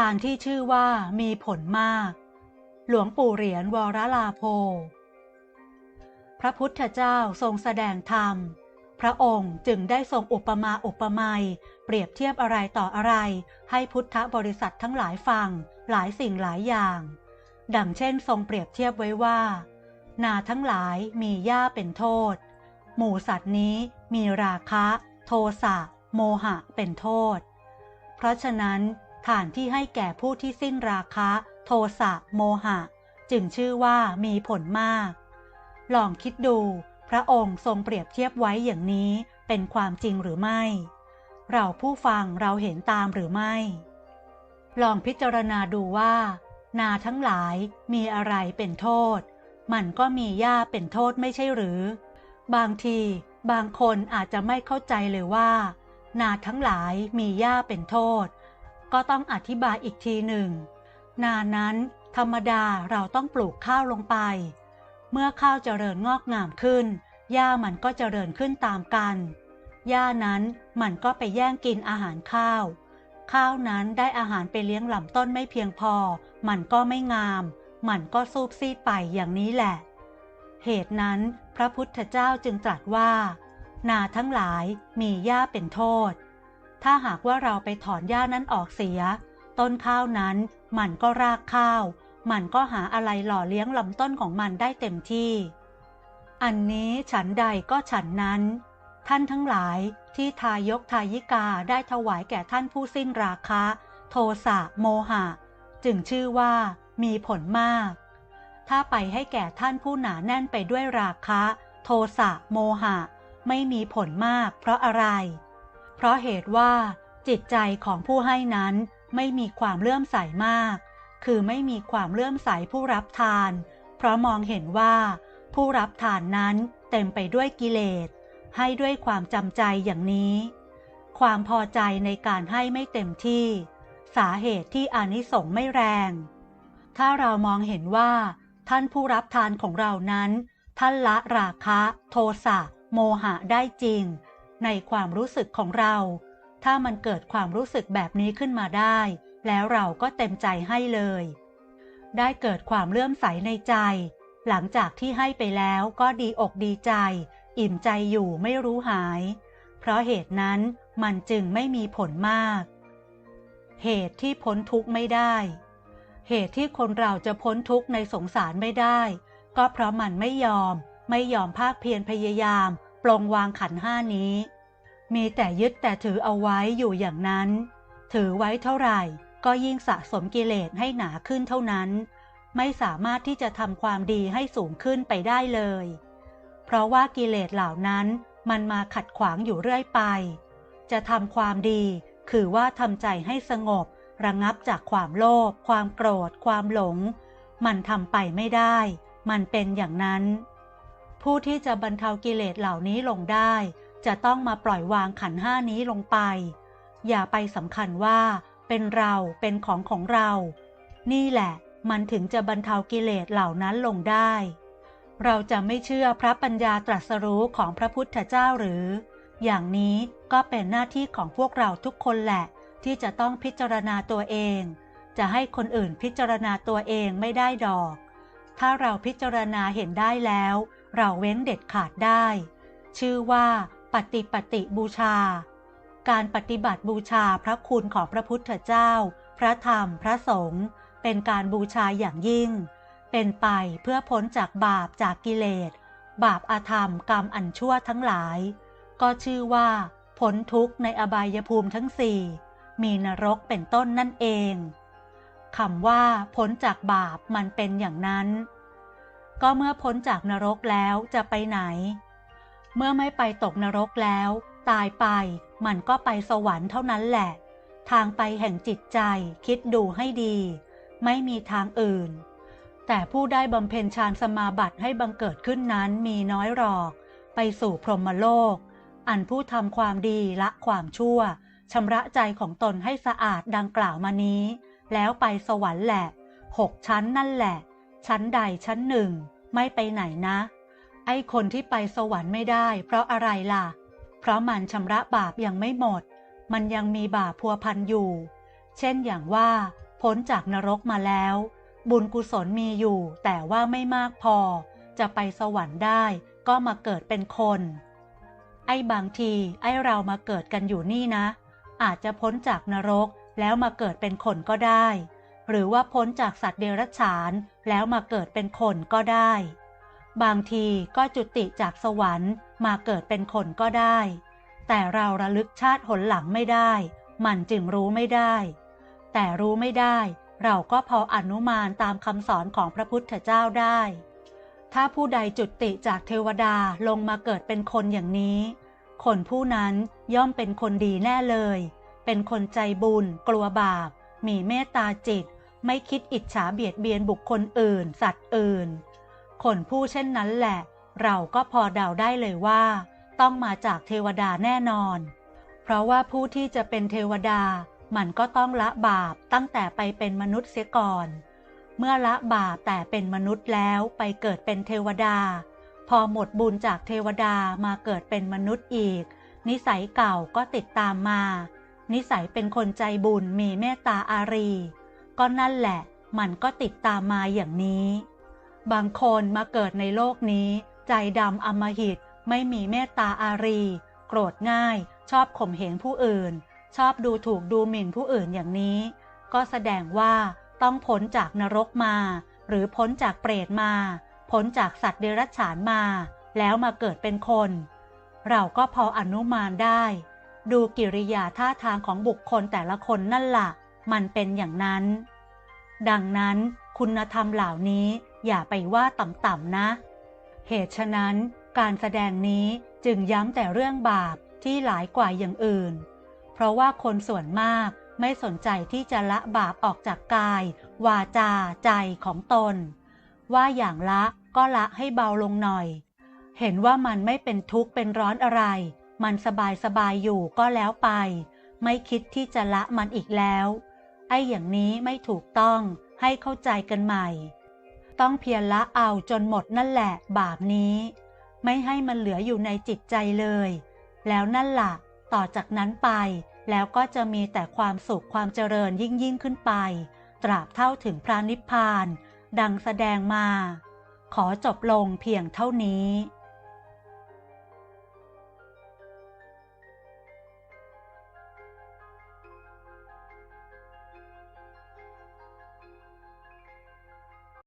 ทานที่ชื่อว่ามีผลมาก หลวงปู่เหรียญวรลาโพ พระพุทธเจ้าทรงแสดงธรรม พระองค์จึงได้ทรงอุปมาอุปไมยเปรียบเทียบอะไรต่ออะไร ให้พุทธบริษัททั้งหลายฟัง หลายสิ่งหลายอย่าง ดังเช่นทรงเปรียบเทียบไว้ว่า นาทั้งหลายมีหญ้าเป็นโทษ หมู่สัตว์นี้มีราคะ โทสะ โมหะเป็นโทษ เพราะฉะนั้น ฐานที่ให้แก่ผู้ที่สิ้นราคะ โทสะโมหะ จึงชื่อว่ามีผลมาก ลองคิดดู พระองค์ทรงเปรียบเทียบไว้อย่างนี้เป็นความจริงหรือไม่ เราผู้ฟังเราเห็นตามหรือไม่ ลองพิจารณาดูว่า นาทั้งหลายมีอะไรเป็นโทษ มันก็มีหญ้าเป็นโทษไม่ใช่หรือ บางทีบางคนอาจจะไม่เข้าใจเลยว่า นาทั้งหลายมีหญ้าเป็นโทษ ก็ต้องอธิบายอีกทีหนึ่ง นานั้นธรรมดาเราต้องปลูกข้าวลงไป เมื่อข้าวเจริญงอกงามขึ้น หญ้ามันก็เจริญขึ้นตามกัน หญ้านั้นมันก็ไปแย่งกินอาหารข้าว ข้าวนั้นได้อาหารไปเลี้ยงลำต้นไม่เพียงพอ มันก็ไม่งาม มันก็สูบซีดไปอย่างนี้แหละ เหตุนั้นพระพุทธเจ้าจึงตรัสว่า นาทั้งหลายมีหญ้าเป็นโทษ ถ้าหากว่าเราไปถอนหญ้านั้นออกเสีย ต้นข้าวนั้นมันก็รากข้าว มันก็หาอะไรหล่อเลี้ยงลำต้นของมันได้เต็มที่ อันนี้ฉันใดก็ฉันนั้น ท่านทั้งหลายที่ทายกทายิกาได้ถวายแก่ท่านผู้สิ้นราคะ โทสะโมหะ จึงชื่อว่ามีผลมาก ถ้าไปให้แก่ท่านผู้หนาแน่นไปด้วยราคะ โทสะโมหะ ไม่มีผลมากเพราะอะไร เพราะเหตุว่า จิตใจของผู้ให้นั้นไม่มีความเลื่อมใสมาก คือไม่มีความเลื่อมใสผู้รับทาน เพราะมองเห็นว่า ผู้รับทานนั้นเต็มไปด้วยกิเลส ให้ด้วยความจำใจอย่างนี้ ความพอใจในการให้ไม่เต็มที่ สาเหตุที่อานิสงส์ไม่แรง ถ้าเรามองเห็นว่า ท่านผู้รับทานของเรานั้น ท่านละราคะ โทสะ โมหะได้จริง ในความรู้สึกของเรา ถ้ามันเกิดความรู้สึกแบบนี้ขึ้นมาได้ แล้วเราก็เต็มใจให้เลย ได้เกิดความเลื่อมใสในใจ หลังจากที่ให้ไปแล้วก็ดีอกดีใจ อิ่มใจอยู่ไม่รู้หาย เพราะเหตุนั้นมันจึงไม่มีผลมาก เหตุที่พ้นทุกข์ไม่ได้ เหตุที่คนเราจะพ้นทุกข์ในสงสารไม่ได้ ก็เพราะมันไม่ยอม ไม่ยอมภาคเพียรพยายาม ปลงวางขันห้านี้ มีแต่ยึดแต่ถือเอาไว้อยู่อย่างนั้น ถือไว้เท่าไหร่ก็ยิ่งสะสมกิเลสให้หนาขึ้นเท่านั้น ไม่สามารถที่จะทำความดีให้สูงขึ้นไปได้เลย เพราะว่ากิเลสเหล่านั้นมันมาขัดขวางอยู่เรื่อยไป จะทำความดี คือว่าทำใจให้สงบ ระงับจากความโลภความโกรธ ความหลง มันทำไปไม่ได้ มันเป็นอย่างนั้น ผู้ที่จะบรรเทากิเลสเหล่านี้ลงได้ จะต้องมาปล่อยวางขันห้านี้ลงไป อย่าไปสำคัญว่า เป็นเราเป็นของของเรา นี่แหละ มันถึงจะบรรเทากิเลสเหล่านั้นลงได้ เราจะไม่เชื่อพระปัญญาตรัสรู้ของพระพุทธเจ้าหรือ อย่างนี้ก็เป็นหน้าที่ของพวกเราทุกคนแหละ ที่จะต้องพิจารณาตัวเอง จะให้คนอื่นพิจารณาตัวเองไม่ได้ดอก ถ้าเราพิจารณาเห็นได้แล้ว เราเว้นเด็ดขาดได้ ชื่อว่า ปฏิปฏิบูชา การปฏิบัติบูชาพระคุณของพระพุทธเจ้า พระธรรม พระสงฆ์เป็นการบูชาอย่างยิ่ง เป็นไปเพื่อพ้นจากบาปจากกิเลส บาปอาธรรมกรรมอันชั่วทั้งหลาย ก็ชื่อว่าพ้นทุกข์ในอบายภูมิทั้งสี่มีนรกเป็นต้นนั่นเอง คำว่าพ้นจากบาปมันเป็นอย่างนั้น ก็เมื่อพ้นจากนรกแล้วจะไปไหน เมื่อไม่ไปตกนรกแล้ว ตายไปมันก็ไปสวรรค์เท่านั้นแหละ ทางไปแห่งจิตใจคิดดูให้ดี ไม่มีทางอื่น แต่ผู้ได้บำเพ็ญฌานสมาบัติให้บังเกิดขึ้นนั้นมีน้อยหรอก ไปสู่พรหมโลก อันผู้ทำความดีละความชั่วชำระใจของตนให้สะอาดดังกล่าวมานี้ แล้วไปสวรรค์แหละหกชั้นนั่นแหละ ชั้นใดชั้นหนึ่ง ไม่ไปไหนนะ ไอ้คนที่ไปสวรรค์ไม่ได้ เพราะอะไรล่ะ เพราะมันชำระบาปยังไม่หมด มันยังมีบาปพัวพันอยู่ เช่นอย่างว่า พ้นจากนรกมาแล้ว บุญกุศลมีอยู่ แต่ว่าไม่มากพอ จะไปสวรรค์ได้ก็มาเกิดเป็นคน ไอ้บางทีไอ้เรามาเกิดกันอยู่นี่นะ อาจจะพ้นจากนรก แล้วมาเกิดเป็นคนก็ได้ หรือว่าพ้นจากสัตว์เดรัจฉาน แล้วมาเกิดเป็นคนก็ได้ บางทีก็จุติจากสวรรค์ มาเกิดเป็นคนก็ได้ แต่เราระลึกชาติหนหลังไม่ได้ มันจึงรู้ไม่ได้ แต่รู้ไม่ได้ เราก็พออนุมานตามคำสอนของพระพุทธเจ้าได้ ถ้าผู้ใดจุติจากเทวดาลงมาเกิดเป็นคนอย่างนี้ คนผู้นั้นย่อมเป็นคนดีแน่เลย เป็นคนใจบุญ กลัวบาป มีเมตตาจิต ไม่คิดอิจฉาเบียดเบียนบุคคลอื่น สัตว์อื่น คนผู้เช่นนั้นแหละ เราก็พอเดาได้เลยว่า ต้องมาจากเทวดาแน่นอน เพราะว่าผู้ที่จะเป็นเทวดา มันก็ต้องละบาปตั้งแต่ไปเป็นมนุษย์เสียก่อน เมื่อละบาปแต่เป็นมนุษย์แล้วไปเกิดเป็นเทวดา พอหมดบุญจากเทวดามาเกิดเป็นมนุษย์อีก นิสัยเก่าก็ติดตามมา นิสัยเป็นคนใจบุญมีเมตตาอารี ก็นั่นแหละ มันก็ติดตามมาอย่างนี้ บางคนมาเกิดในโลกนี้ ใจดำอมหิตไม่มีเมตตาอารี โกรธง่าย ชอบข่มเหงผู้อื่น ชอบดูถูกดูหมิ่นผู้อื่นอย่างนี้ ก็แสดงว่าต้องพ้นจากนรกมา หรือพ้นจากเปรตมา พ้นจากสัตว์เดรัจฉานมา แล้วมาเกิดเป็นคน เราก็พออนุมานได้ ดูกิริยาท่าทางของบุคคลแต่ละคนนั่นละ่ะ มันเป็นอย่างนั้น ดังนั้นคุณธรรมเหล่านี้อย่าไปว่าต่ำๆนะ เหตุฉะนั้นการแสดงนี้จึงย้ำแต่เรื่องบาปที่หลายกว่าอย่างอื่น เพราะว่าคนส่วนมากไม่สนใจที่จะละบาปออกจากกาย วาจา ใจของตน ว่าอย่างละก็ละให้เบาลงหน่อย เห็นว่ามันไม่เป็นทุกข์เป็นร้อนอะไร มันสบายสบายอยู่ก็แล้วไป ไม่คิดที่จะละมันอีกแล้ว ไอ้อย่างนี้ไม่ถูกต้องให้เข้าใจกันใหม่ ต้องเพียรละเอาจนหมดนั่นแหละบาปนี้ ไม่ให้มันเหลืออยู่ในจิตใจเลย แล้วนั่นละ่ะ ต่อจากนั้นไปแล้วก็จะมีแต่ความสุขความเจริญยิ่งยิ่งขึ้นไป ตราบเท่าถึงพระนิพพาน ดังแสดงมา ขอจบลงเพียงเท่านี้